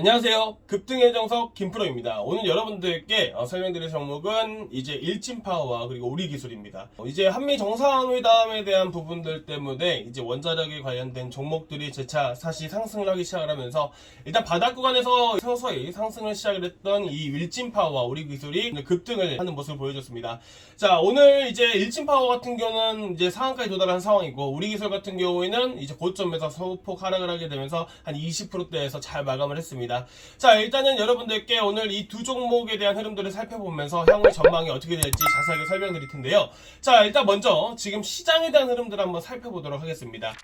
안녕하세요. 급등의 정석 김프로입니다. 오늘 여러분들께 어, 설명드릴 종목은 이제 일진파워와 그리고 우리 기술입니다. 어, 이제 한미 정상회담에 대한 부분들 때문에 이제 원자력에 관련된 종목들이 재차 다시 상승을 하기 시작을 하면서 일단 바닥 구간에서 서서히 상승을 시작을 했던 이 일진파워와 우리 기술이 급등을 하는 모습을 보여줬습니다. 자, 오늘 이제 일진파워 같은 경우는 이제 상한가에 도달한 상황이고 우리 기술 같은 경우에는 이제 고점에서 소폭 하락을 하게 되면서 한 20%대에서 잘 마감을 했습니다. 자, 일단은 여러분들께 오늘 이 두 종목에 대한 흐름들을 살펴보면서 향후 전망이 어떻게 될지 자세하게 설명드릴 텐데요. 자, 일단 먼저 지금 시장에 대한 흐름들을 한번 살펴보도록 하겠습니다.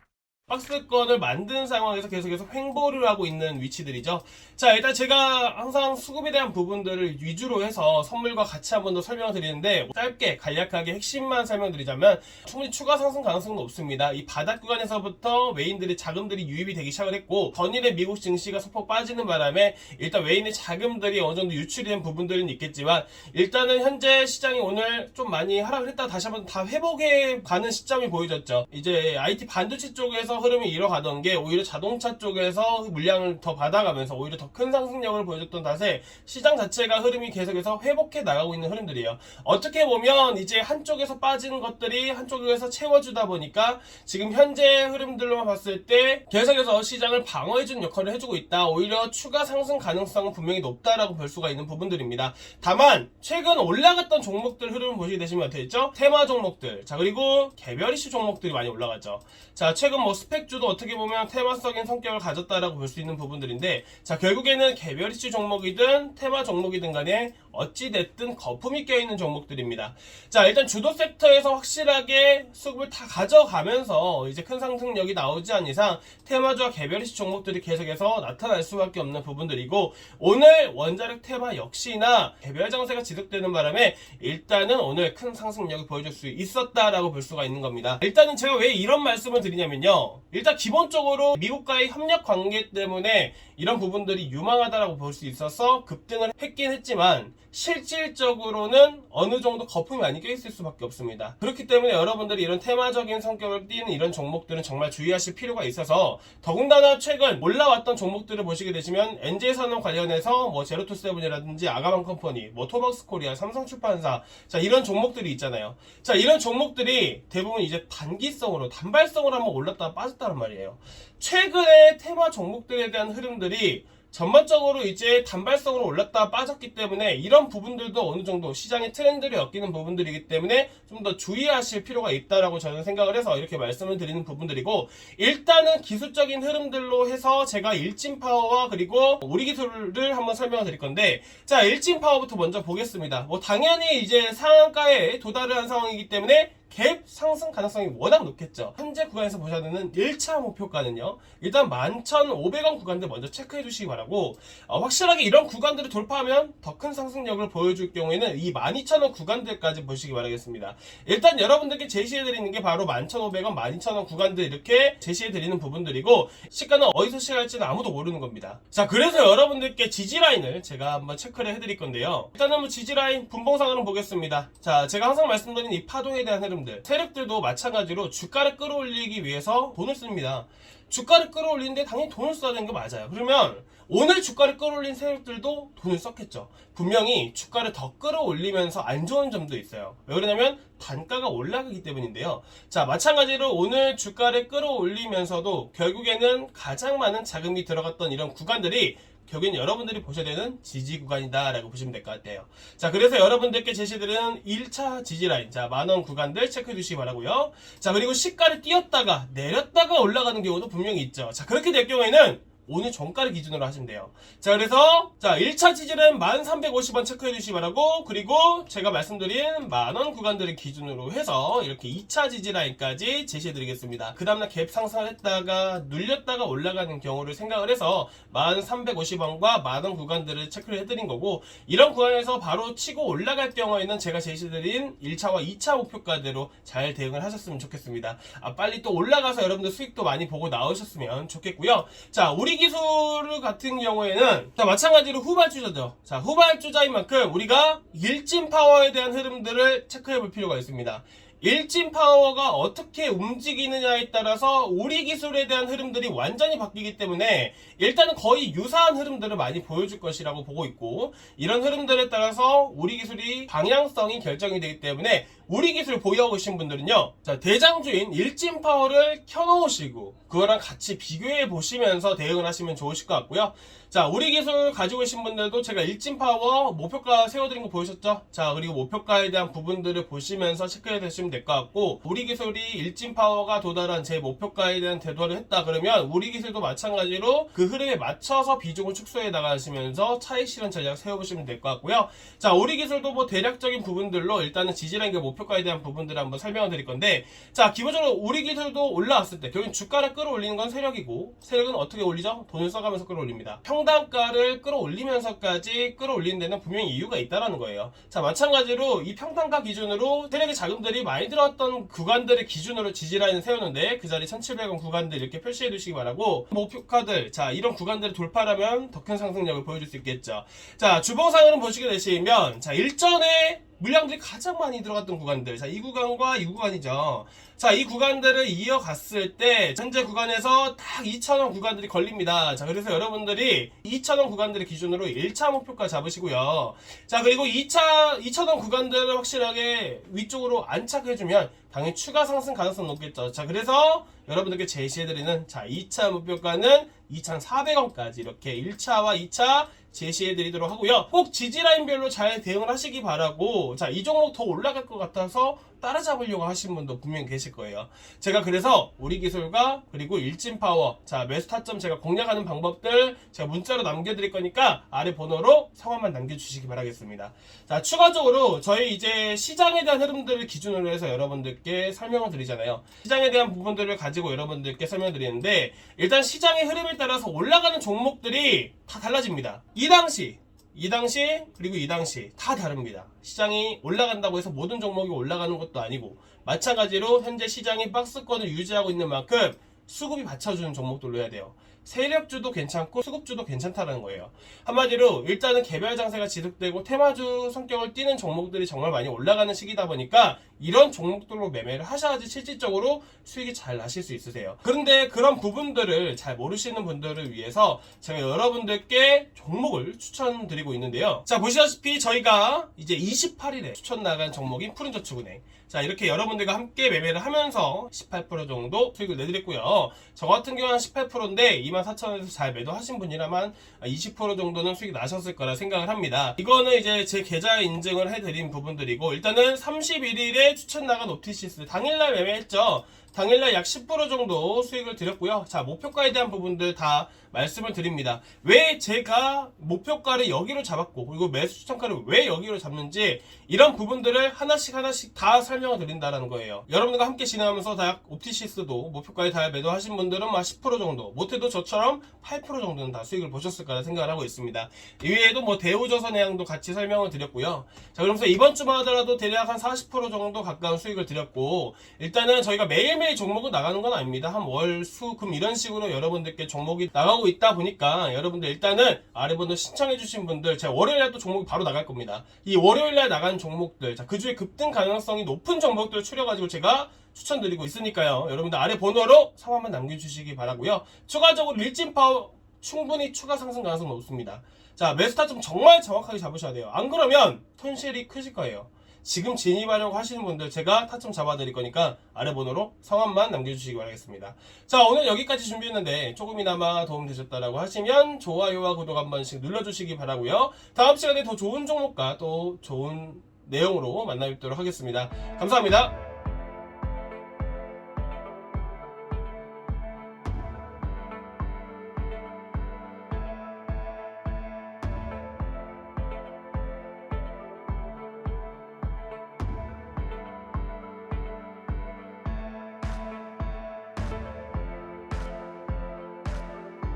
박스권을 만든 상황에서 계속해서 횡보를 하고 있는 위치들이죠. 자, 일단 제가 항상 수급에 대한 부분들을 위주로 해서 선물과 같이 한 번 더 설명을 드리는데 짧게 간략하게 핵심만 설명드리자면 충분히 추가 상승 가능성은 없습니다. 이 바닥 구간에서부터 외인들이 자금들이 유입이 되기 시작을 했고 전일에 미국 증시가 소폭 빠지는 바람에 일단 외인의 자금들이 어느 정도 유출이 된 부분들은 있겠지만 일단은 현재 시장이 오늘 좀 많이 하락을 했다 다시 한번 다 회복해 가는 시점이 보여졌죠. 이제 IT 반도체 쪽에서 흐름이 이뤄가던 게 오히려 자동차 쪽에서 물량을 더 받아가면서 오히려 더 큰 상승력을 보여줬던 탓에 시장 자체가 흐름이 계속해서 회복해 나가고 있는 흐름들이에요. 어떻게 보면 이제 한쪽에서 빠지는 것들이 한쪽에서 채워주다 보니까 지금 현재 흐름들로만 봤을 때 계속해서 시장을 방어해준 역할을 해주고 있다. 오히려 추가 상승 가능성은 분명히 높다라고 볼 수가 있는 부분들입니다. 다만 최근 올라갔던 종목들 흐름을 보시게 되시면 어떻게 됐죠? 테마 종목들. 자 그리고 개별 이슈 종목들이 많이 올라갔죠. 자 최근 뭐 스펙주도 어떻게 보면 테마적인 성격을 가졌다라고 볼 수 있는 부분들인데 자 결국에는 개별 이슈 종목이든 테마 종목이든 간에 어찌됐든 거품이 껴있는 종목들입니다. 자, 일단 주도 섹터에서 확실하게 수급을 다 가져가면서 이제 큰 상승력이 나오지 않은 이상 테마주와 개별 이슈 종목들이 계속해서 나타날 수밖에 없는 부분들이고 오늘 원자력 테마 역시나 개별 장세가 지속되는 바람에 일단은 오늘 큰 상승력을 보여줄 수 있었다라고 볼 수가 있는 겁니다. 일단은 제가 왜 이런 말씀을 드리냐면요. 일단 기본적으로 미국과의 협력 관계 때문에 이런 부분들이 유망하다라고 볼 수 있어서 급등을 했긴 했지만 실질적으로는 어느 정도 거품이 많이 껴있을 수밖에 없습니다. 그렇기 때문에 여러분들이 이런 테마적인 성격을 띠는 이런 종목들은 정말 주의하실 필요가 있어서 더군다나 최근 올라왔던 종목들을 보시게 되시면 NJ산업 관련해서 뭐 제로투세븐이라든지 아가방 컴퍼니, 뭐 토박스 코리아, 삼성출판사 자 이런 종목들이 있잖아요. 자 이런 종목들이 대부분 이제 단기성으로 단발성으로 한번 올랐다가 빠졌다는 말이에요. 최근에 테마 종목들에 대한 흐름들이 전반적으로 이제 단발성으로 올랐다 빠졌기 때문에 이런 부분들도 어느 정도 시장의 트렌드를 엮이는 부분들이기 때문에 좀 더 주의하실 필요가 있다라고 저는 생각을 해서 이렇게 말씀을 드리는 부분들이고 일단은 기술적인 흐름들로 해서 제가 일진 파워와 그리고 우리 기술을 한번 설명을 드릴 건데 자 일진 파워부터 먼저 보겠습니다. 뭐 당연히 이제 상한가에 도달을 한 상황이기 때문에 갭 상승 가능성이 워낙 높겠죠. 현재 구간에서 보셔야 되는 1차 목표가는요. 일단 11,500원 구간들 먼저 체크해 주시기 바라고 어, 확실하게 이런 구간들을 돌파하면 더 큰 상승력을 보여줄 경우에는 이 12,000원 구간들까지 보시기 바라겠습니다. 일단 여러분들께 제시해 드리는 게 바로 11,500원, 12,000원 구간들 이렇게 제시해 드리는 부분들이고 시가는 어디서 시작할지는 아무도 모르는 겁니다. 자, 그래서 여러분들께 지지라인을 제가 한번 체크를 해 드릴 건데요. 일단 한번 지지라인 분봉상으로 보겠습니다. 자, 제가 항상 말씀드린 이 파동에 대한 흐름 들 세력들도 마찬가지로 주가를 끌어올리기 위해서 돈을 씁니다. 주가를 끌어올리는데 당연히 돈을 써야 되는 게 맞아요. 그러면 오늘 주가를 끌어올린 세력들도 돈을 썼겠죠. 분명히 주가를 더 끌어올리면서 안 좋은 점도 있어요. 왜 그러냐면 단가가 올라가기 때문인데요. 자, 마찬가지로 오늘 주가를 끌어올리면서도 결국에는 가장 많은 자금이 들어갔던 이런 구간들이 결국엔 여러분들이 보셔야 되는 지지 구간이다라고 보시면 될 것 같아요. 자, 그래서 여러분들께 제시드리는 1차 지지 라인, 자, 만원 구간들 체크해 주시기 바라고요 자, 그리고 시가를 띄었다가 내렸다가 올라가는 경우도 분명히 있죠. 자, 그렇게 될 경우에는 오늘 종가를 기준으로 하시면 돼요. 자, 그래서, 자, 1차 지지는 1350원 체크해 주시기 바라고, 그리고 제가 말씀드린 만원 구간들을 기준으로 해서 이렇게 2차 지지 라인까지 제시해 드리겠습니다. 그 다음날 갭 상승을 했다가 눌렸다가 올라가는 경우를 생각을 해서 1350원과 만원 구간들을 체크를 해 드린 거고, 이런 구간에서 바로 치고 올라갈 경우에는 제가 제시해 드린 1차와 2차 목표가대로 잘 대응을 하셨으면 좋겠습니다. 아, 빨리 또 올라가서 여러분들 수익도 많이 보고 나오셨으면 좋겠고요. 자, 우리 기술 같은 경우에는 자, 마찬가지로 후발주자죠. 자, 후발주자인 만큼 우리가 일진 파워에 대한 흐름들을 체크해 볼 필요가 있습니다. 일진 파워가 어떻게 움직이느냐에 따라서 우리 기술에 대한 흐름들이 완전히 바뀌기 때문에 일단은 거의 유사한 흐름들을 많이 보여줄 것이라고 보고 있고 이런 흐름들에 따라서 우리 기술이 방향성이 결정이 되기 때문에 우리 기술 보유하고 계신 분들은요 자 대장주인 일진 파워를 켜놓으시고 그거랑 같이 비교해 보시면서 대응을 하시면 좋으실 것 같고요 자 우리 기술 가지고 계신 분들도 제가 일진 파워 목표가 세워드린 거 보이셨죠? 자 그리고 목표가에 대한 부분들을 보시면서 체크해 주시면 될 것 같고 우리 기술이 일진 파워가 도달한 제 목표가에 대한 대도를 했다 그러면 우리 기술도 마찬가지로 그 흐름에 맞춰서 비중을 축소해 나가시면서 차익 실현 전략 세워보시면 될 것 같고요. 자 우리 기술도 뭐 대략적인 부분들로 일단은 지지라는 목표가에 대한 부분들을 한번 설명을 드릴 건데 자 기본적으로 우리 기술도 올라왔을 때 결국 주가를 끌어올리는 건 세력이고 세력은 어떻게 올리죠? 돈을 써가면서 끌어올립니다. 평 단가를 끌어올리면서까지 끌어올리는 데는 분명히 이유가 있다라는 거예요. 자 마찬가지로 이 평단가 기준으로 세력의 자금들이 많이 들어왔던 구간들을 기준으로 지지라인을 세우는데 그 자리 1700원 구간들 이렇게 표시해 두시기 바라고 목표가들 자 이런 구간들을 돌파하면 더 큰 상승력을 보여줄 수 있겠죠. 자 주봉상으로 보시게 되시면 자 일전에 물량들이 가장 많이 들어갔던 구간들. 자, 이 구간과 이 구간이죠. 자, 이 구간들을 이어갔을 때, 현재 구간에서 딱 2,000원 구간들이 걸립니다. 자, 그래서 여러분들이 2,000원 구간들을 기준으로 1차 목표가 잡으시고요. 자, 그리고 2차, 2,000원 구간들을 확실하게 위쪽으로 안착해 주면, 당연히 추가 상승 가능성 높겠죠. 자, 그래서 여러분들께 제시해 드리는, 자, 2차 목표가는 2,400원까지 이렇게 1차와 2차 제시해 드리도록 하고요. 꼭 지지라인별로 잘 대응을 하시기 바라고 자 이 종목 더 올라갈 것 같아서 따라잡으려고 하신 분도 분명히 계실 거예요. 제가 그래서 우리 기술과 그리고 일진 파워 자 매수 타점 제가 공략하는 방법들 제가 문자로 남겨드릴 거니까 아래 번호로 성함만 남겨주시기 바라겠습니다. 자 추가적으로 저희 이제 시장에 대한 흐름들을 기준으로 해서 여러분들께 설명을 드리잖아요. 시장에 대한 부분들을 가지고 여러분들께 설명드리는데 일단 시장의 흐름에 따라서 올라가는 종목들이 다 달라집니다. 이 당시 이 당시 그리고 이 당시 다 다릅니다. 시장이 올라간다고 해서 모든 종목이 올라가는 것도 아니고 마찬가지로 현재 시장이 박스권을 유지하고 있는 만큼 수급이 받쳐주는 종목들로 해야 돼요. 세력주도 괜찮고 수급주도 괜찮다는 거예요. 한마디로 일단은 개별 장세가 지속되고 테마주 성격을 띠는 종목들이 정말 많이 올라가는 시기다 보니까 이런 종목들로 매매를 하셔야지 실질적으로 수익이 잘 나실 수 있으세요. 그런데 그런 부분들을 잘 모르시는 분들을 위해서 제가 여러분들께 종목을 추천드리고 있는데요. 자 보시다시피 저희가 이제 28일에 추천 나간 종목인 푸른저축은행 자 이렇게 여러분들과 함께 매매를 하면서 18% 정도 수익을 내드렸고요. 저 같은 경우는 18%인데 24,000원에서 잘 매도하신 분이라면 20% 정도는 수익이 나셨을 거라 생각을 합니다. 이거는 이제 제 계좌에 인증을 해드린 부분들이고 일단은 31일에 추천 나간 오티시스 당일날 매매했죠. 당일날 약 10% 정도 수익을 드렸고요. 자, 목표가에 대한 부분들 다 말씀을 드립니다. 왜 제가 목표가를 여기로 잡았고, 그리고 매수 추천가를 왜 여기로 잡는지, 이런 부분들을 하나씩 하나씩 다 설명을 드린다는 거예요. 여러분들과 함께 진행하면서 다 옵티시스도 목표가에 다 매도하신 분들은 막 10% 정도, 못해도 저처럼 8% 정도는 다 수익을 보셨을 거라 생각을 하고 있습니다. 이외에도 뭐 대우조선해양도 같이 설명을 드렸고요. 자, 그러면서 이번 주만 하더라도 대략 한 40% 정도 가까운 수익을 드렸고, 일단은 저희가 매일매일 종목은 나가는 건 아닙니다. 한 월, 수, 금 이런 식으로 여러분들께 종목이 나가고 있다 보니까 여러분들 일단은 아래 번호 신청해주신 분들 제가 월요일날 또 종목이 바로 나갈 겁니다. 이 월요일날 나간 종목들, 자, 그 중에 급등 가능성이 높은 종목들을 추려가지고 제가 추천드리고 있으니까요. 여러분들 아래 번호로 상황만 남겨주시기 바라고요. 추가적으로 일진 파워 충분히 추가 상승 가능성 높습니다. 자, 매스타점 정말 정확하게 잡으셔야 돼요. 안 그러면 손실이 크실 거예요. 지금 진입하려고 하시는 분들 제가 타점 잡아드릴 거니까 아래 번호로 성함만 남겨주시기 바라겠습니다. 자 오늘 여기까지 준비했는데 조금이나마 도움되셨다라고 하시면 좋아요와 구독 한 번씩 눌러주시기 바라고요. 다음 시간에 더 좋은 종목과 또 좋은 내용으로 만나 뵙도록 하겠습니다. 감사합니다.